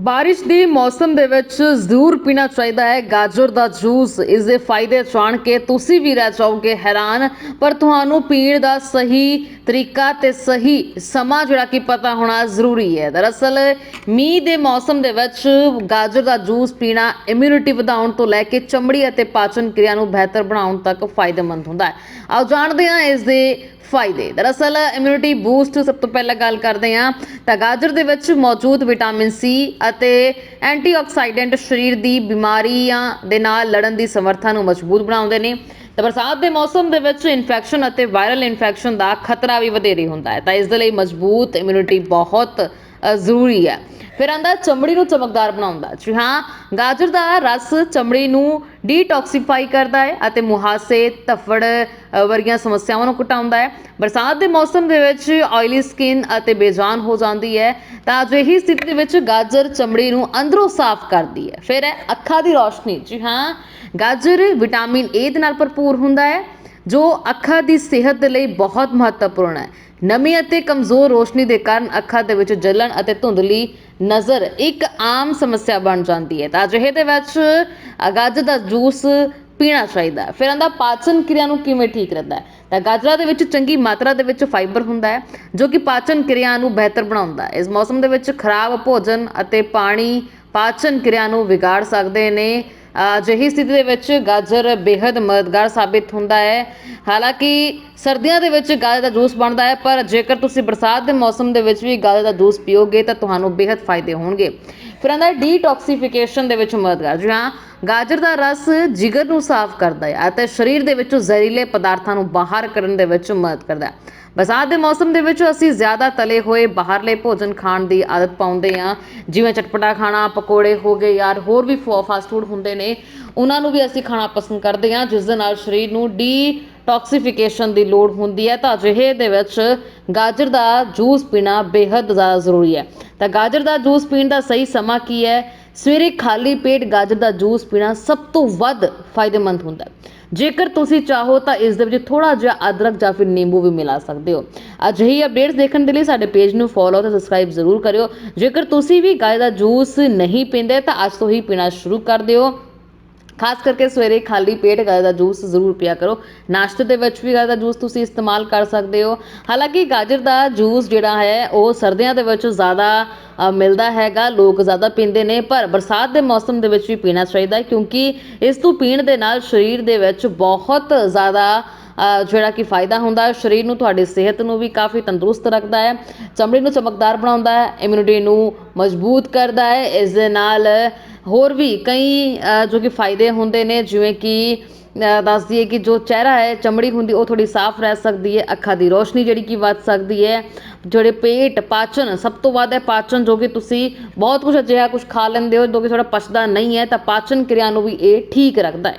ਬਾਰਿਸ਼ ਦੇ ਮੌਸਮ ਦੇ ਵਿੱਚ ਜ਼ਰੂਰ ਪੀਣਾ ਚਾਹੀਦਾ ਹੈ। ਗਾਜਰ ਦਾ ਜੂਸ ਇਸ ਦੇ ਫਾਇਦੇ ਜਾਣ ਕੇ ਤੁਸੀਂ ਵੀ ਰਹਿ ਜਾਓਗੇ ਹੈਰਾਨ। ਪਰ ਤੁਹਾਨੂੰ ਪੀਣ ਦਾ ਸਹੀ ਤਰੀਕਾ ਤੇ ਸਹੀ ਸਮਾਂ ਜਿਹੜਾ ਕਿ ਪਤਾ ਹੋਣਾ ਜ਼ਰੂਰੀ ਹੈ। ਦਰਅਸਲ ਮੀਂਹ ਦੇ ਮੌਸਮ ਦੇ ਵਿੱਚ ਗਾਜਰ ਦਾ ਜੂਸ ਪੀਣਾ ਇਮਿਊਨਿਟੀ ਵਧਾਉਣ ਤੋਂ ਲੈ ਕੇ ਚਮੜੀ ਅਤੇ ਪਾਚਨ ਕਿਰਿਆ ਨੂੰ ਬਿਹਤਰ ਬਣਾਉਣ ਤੱਕ ਫਾਇਦੇਮੰਦ ਹੁੰਦਾ ਹੈ। ਆਓ ਜਾਣਦੇ ਹਾਂ ਇਸ ਦੇ ਫਾਇਦੇ। ਦਰਅਸਲ ਇਮਿਊਨਿਟੀ ਬੂਸਟ ਸਭ ਤੋਂ ਪਹਿਲਾਂ ਗੱਲ ਕਰਦੇ ਹਾਂ ਤਾਂ ਗਾਜਰ ਦੇ ਵਿੱਚ ਮੌਜੂਦ ਵਿਟਾਮਿਨ ਸੀ ਅਤੇ ਐਂਟੀਆਕਸਾਈਡੈਂਟ ਸਰੀਰ ਦੀ ਬਿਮਾਰੀਆਂ ਦੇ ਨਾਲ ਲੜਨ ਦੀ ਸਮਰੱਥਾ ਨੂੰ ਮਜ਼ਬੂਤ ਬਣਾਉਂਦੇ ਨੇ। ਤਾਂ ਬਰਸਾਤ ਦੇ ਮੌਸਮ ਦੇ ਵਿੱਚ ਇਨਫੈਕਸ਼ਨ ਅਤੇ ਵਾਇਰਲ ਇਨਫੈਕਸ਼ਨ ਦਾ ਖਤਰਾ ਵੀ ਵਧੇਰੇ ਹੁੰਦਾ ਹੈ। ਤਾਂ ਇਸ ਦੇ ਲਈ ਮਜ਼ਬੂਤ ਇਮਿਊਨਿਟੀ ਬਹੁਤ ਜ਼ਰੂਰੀ ਹੈ। ਫਿਰ ਆਂਦਾ ਚਮੜੀ ਨੂੰ ਚਮਕਦਾਰ ਬਣਾਉਂਦਾ। ਜੀ ਹਾਂ, ਗਾਜਰ ਦਾ ਰਸ ਚਮੜੀ ਨੂੰ ਡੀਟੌਕਸੀਫਾਈ ਕਰਦਾ ਹੈ ਅਤੇ ਮੁਹਾਸੇ ਧੱਫੜ ਵਰਗੀਆਂ ਸਮੱਸਿਆਵਾਂ ਨੂੰ ਘਟਾਉਂਦਾ ਹੈ। ਬਰਸਾਤ ਦੇ ਮੌਸਮ ਦੇ ਵਿੱਚ ਆਇਲੀ ਸਕਿਨ ਅਤੇ ਬੇਜਾਨ ਹੋ ਜਾਂਦੀ ਹੈ, ਤਾਂ ਅਜਿਹੀ ਸਥਿਤੀ ਦੇ ਵਿੱਚ ਗਾਜਰ ਚਮੜੀ ਨੂੰ ਅੰਦਰੋਂ ਸਾਫ਼ ਕਰਦੀ ਹੈ। ਫਿਰ ਹੈ ਅੱਖਾਂ ਦੀ ਰੌਸ਼ਨੀ। ਜੀ ਹਾਂ, ਗਾਜਰ ਵਿਟਾਮਿਨ ਏ ਦੇ ਨਾਲ ਭਰਪੂਰ ਹੁੰਦਾ ਹੈ। ਜੋ ਅੱਖਾਂ ਦੀ ਸਿਹਤ ਦੇ ਲਈ ਬਹੁਤ ਮਹੱਤਵਪੂਰਨ ਹੈ। ਨਮੀ ਅਤੇ ਕਮਜ਼ੋਰ ਰੋਸ਼ਨੀ ਦੇ ਕਾਰਨ ਅੱਖਾਂ ਦੇ ਵਿੱਚ ਜਲਣ ਅਤੇ ਧੁੰਦਲੀ ਨਜ਼ਰ ਇੱਕ ਆਮ ਸਮੱਸਿਆ ਬਣ ਜਾਂਦੀ ਹੈ। ਤਾਂ ਅਜਿਹੇ ਦੇ ਵਿੱਚ ਗਾਜਰ ਦਾ ਜੂਸ ਪੀਣਾ ਚਾਹੀਦਾ ਹੈ। ਫਿਰ ਆਂਦਾ ਪਾਚਨ ਕਿਰਿਆ ਨੂੰ ਕਿਵੇਂ ਠੀਕ ਰੱਖਦਾ ਹੈ? ਤਾਂ ਗਾਜਰਾਂ ਦੇ ਵਿੱਚ ਚੰਗੀ ਮਾਤਰਾ ਦੇ ਵਿੱਚ ਫਾਈਬਰ ਹੁੰਦਾ ਹੈ, ਜੋ ਕਿ ਪਾਚਨ ਕਿਰਿਆ ਨੂੰ ਬਿਹਤਰ ਬਣਾਉਂਦਾ ਹੈ। ਇਸ ਮੌਸਮ ਦੇ ਵਿੱਚ ਖਰਾਬ ਭੋਜਨ ਅਤੇ ਪਾਣੀ ਪਾਚਨ ਕਿਰਿਆ ਨੂੰ ਵਿਗਾੜ ਸਕਦੇ ਨੇ। ਅਜਿਹੀ ਸਥਿਤੀ ਦੇ ਵਿੱਚ ਗਾਜਰ ਬੇहद ਮਦਦਗਾਰ ਸਾਬਿਤ ਹੁੰਦਾ ਹੈ। ਹਾਲਾਂਕਿ ਸਰਦੀਆਂ ਦੇ ਵਿੱਚ ਗਾਜਰ ਦਾ ਜੂਸ ਬਣਦਾ ਹੈ, ਪਰ ਜੇਕਰ ਤੁਸੀਂ ਬਰਸਾਤ ਦੇ ਮੌਸਮ ਦੇ ਵਿੱਚ ਵੀ ਗਾਜਰ ਦਾ ਜੂਸ ਪੀਓਗੇ ਤਾਂ ਤੁਹਾਨੂੰ ਬੇहद ਫਾਇਦੇ ਹੋਣਗੇ। ਫਿਰ ਆਂਦਾ ਡੀਟੌਕਸੀਫਿਕੇਸ਼ਨ ਦੇ ਵਿੱਚ ਮਦਦ ਕਰਦਾ ਹਾਂ ਗਾਜਰ ਦਾ ਰਸ ਜਿਗਰ ਨੂੰ ਸਾਫ਼ ਕਰਦਾ ਹੈ ਅਤੇ ਸਰੀਰ ਦੇ ਵਿੱਚੋਂ ਜ਼ਹਿਰੀਲੇ ਪਦਾਰਥਾਂ ਨੂੰ ਬਾਹਰ ਕਰਨ ਦੇ ਵਿੱਚ ਮਦਦ ਕਰਦਾ ਹੈ। ਬਰਸਾਤ ਦੇ ਮੌਸਮ ਦੇ ਵਿੱਚ ਅਸੀਂ ਜ਼ਿਆਦਾ ਤਲੇ ਹੋਏ ਬਾਹਰਲੇ ਭੋਜਨ ਖਾਣ ਦੀ ਆਦਤ ਪਾਉਂਦੇ ਹਾਂ। ਜਿਵੇਂ ਚਟਪਟਾ ਖਾਣਾ, ਪਕੌੜੇ ਹੋ ਗਏ ਯਾਰ ਹੋਰ ਵੀ ਫਾਸਟ ਫੂਡ ਹੁੰਦੇ ਨੇ, ਉਹਨਾਂ ਨੂੰ ਵੀ ਅਸੀਂ ਖਾਣਾ ਪਸੰਦ ਕਰਦੇ ਹਾਂ, ਜਿਸ ਦੇ ਨਾਲ ਸਰੀਰ ਨੂੰ ਡੀ ਡੀਟੌਕਸੀਫਿਕੇਸ਼ਨ ਦੀ ਲੋੜ ਹੁੰਦੀ ਹੈ, ਤਾਂ ਅਜਿਹੇ ਦੇ ਵਿੱਚ ਗਾਜਰ ਦਾ ਜੂਸ ਪੀਣਾ ਬੇहद ਜ਼ਿਆਦਾ ਜ਼ਰੂਰੀ ਹੈ। ਤਾਂ ਗਾਜਰ ਦਾ ਜੂਸ ਪੀਣ ਦਾ ਸਹੀ ਸਮਾਂ ਕੀ ਹੈ? ਸਵੇਰੇ ਖਾਲੀ ਪੇਟ ਗਾਜਰ ਦਾ ਜੂਸ ਪੀਣਾ ਸਭ ਤੋਂ ਵੱਧ ਫਾਇਦੇਮੰਦ ਹੁੰਦਾ ਹੈ। ਜੇਕਰ ਤੁਸੀਂ ਚਾਹੋ ਤਾਂ ਇਸ ਦੇ ਵਿੱਚ ਥੋੜਾ ਜਿਹਾ ਅਦਰਕ ਜਾਂ ਫਿਰ ਨਿੰਬੂ ਵੀ ਮਿਲਾ ਸਕਦੇ ਹੋ। ਅਜਿਹੀ ਅਪਡੇਟਸ ਦੇਖਣ ਦੇ ਲਈ ਸਾਡੇ ਪੇਜ ਨੂੰ ਫੋਲੋ ਤੇ ਸਬਸਕ੍ਰਾਈਬ ਜ਼ਰੂਰ ਕਰਿਓ। ਜੇਕਰ ਤੁਸੀਂ ਵੀ ਗਾਜਰ ਦਾ ਜੂਸ ਨਹੀਂ ਪੀਂਦੇ ਤਾਂ ਅੱਜ ਤੋਂ ਹੀ ਪੀਣਾ ਸ਼ੁਰੂ ਕਰ ਦਿਓ। ਖਾਸ ਕਰਕੇ ਸਵੇਰੇ ਖਾਲੀ ਪੇਟ ਗਾਜਰ ਦਾ ਜੂਸ ਜ਼ਰੂਰ ਪੀਆ ਕਰੋ। ਨਾਸ਼ਤੇ ਦੇ ਵਿੱਚ ਵੀ ਗਾਜਰ ਦਾ ਜੂਸ ਤੁਸੀਂ ਇਸਤੇਮਾਲ ਕਰ ਸਕਦੇ ਹੋ। ਹਾਲਾਂਕਿ ਗਾਜਰ ਦਾ ਜੂਸ ਜਿਹੜਾ ਹੈ, ਉਹ ਸਰਦੀਆਂ ਦੇ ਵਿੱਚ ਜ਼ਿਆਦਾ ਮਿਲਦਾ ਹੈਗਾ। ਲੋਕ ਜ਼ਿਆਦਾ ਪੀਂਦੇ ਨੇ, ਪਰ ਬਰਸਾਤ ਦੇ ਮੌਸਮ ਦੇ ਵਿੱਚ ਵੀ ਪੀਣਾ ਚਾਹੀਦਾ ਕਿਉਂਕਿ ਇਸ ਤੋਂ ਪੀਣ ਦੇ ਨਾਲ ਸਰੀਰ ਦੇ ਵਿੱਚ ਬਹੁਤ ਜ਼ਿਆਦਾ ਜਿਹੜਾ ਕਿ ਫਾਇਦਾ ਹੁੰਦਾ ਹੈ ਸਰੀਰ ਨੂੰ ਤੁਹਾਡੀ ਸਿਹਤ ਨੂੰ ਵੀ ਕਾਫੀ ਤੰਦਰੁਸਤ ਰੱਖਦਾ ਹੈ ਚਮੜੀ ਨੂੰ ਚਮਕਦਾਰ ਬਣਾਉਂਦਾ ਹੈ ਇਮਿਊਨਿਟੀ ਨੂੰ ਮਜ਼ਬੂਤ ਕਰਦਾ ਹੈ ਇਸ ਦੇ ਨਾਲ ਹੋਰ ਵੀ ਕਈ ਜੋ ਕਿ ਫਾਇਦੇ ਹੁੰਦੇ ਨੇ ਜਿਵੇਂ ਕਿ ਅ, ਦੱਸ ਕਿ ਜੋ ਚਿਹਰਾ ਹੈ ਚਮੜੀ ਹੁੰਦੀ ਉਹ ਥੋੜੀ ਸਾਫ਼ ਰਹਿ ਸਕਦੀ ਹੈ ਅੱਖਾਂ ਦੀ ਰੋਸ਼ਨੀ ਜਿਹੜੀ ਕਿ ਵੱਧ ਸਕਦੀ ਹੈ ਜਿਹੜੇ ਪੇਟ ਪਾਚਨ ਸਭ ਤੋਂ ਵੱਧ ਹੈ ਪਾਚਨ ਜੋ ਕਿ ਤੁਸੀਂ ਬਹੁਤ ਕੁਝ ਅਜਿਹਾ ਕੁਝ ਖਾ ਲੈਂਦੇ ਹੋ ਜੋ ਕਿ ਥੋੜਾ ਪਚਦਾ ਨਹੀਂ ਹੈ ਤਾਂ ਪਾਚਨ ਕਿਰਿਆ ਨੂੰ ਵੀ ਇਹ ਠੀਕ ਰੱਖਦਾ ਹੈ।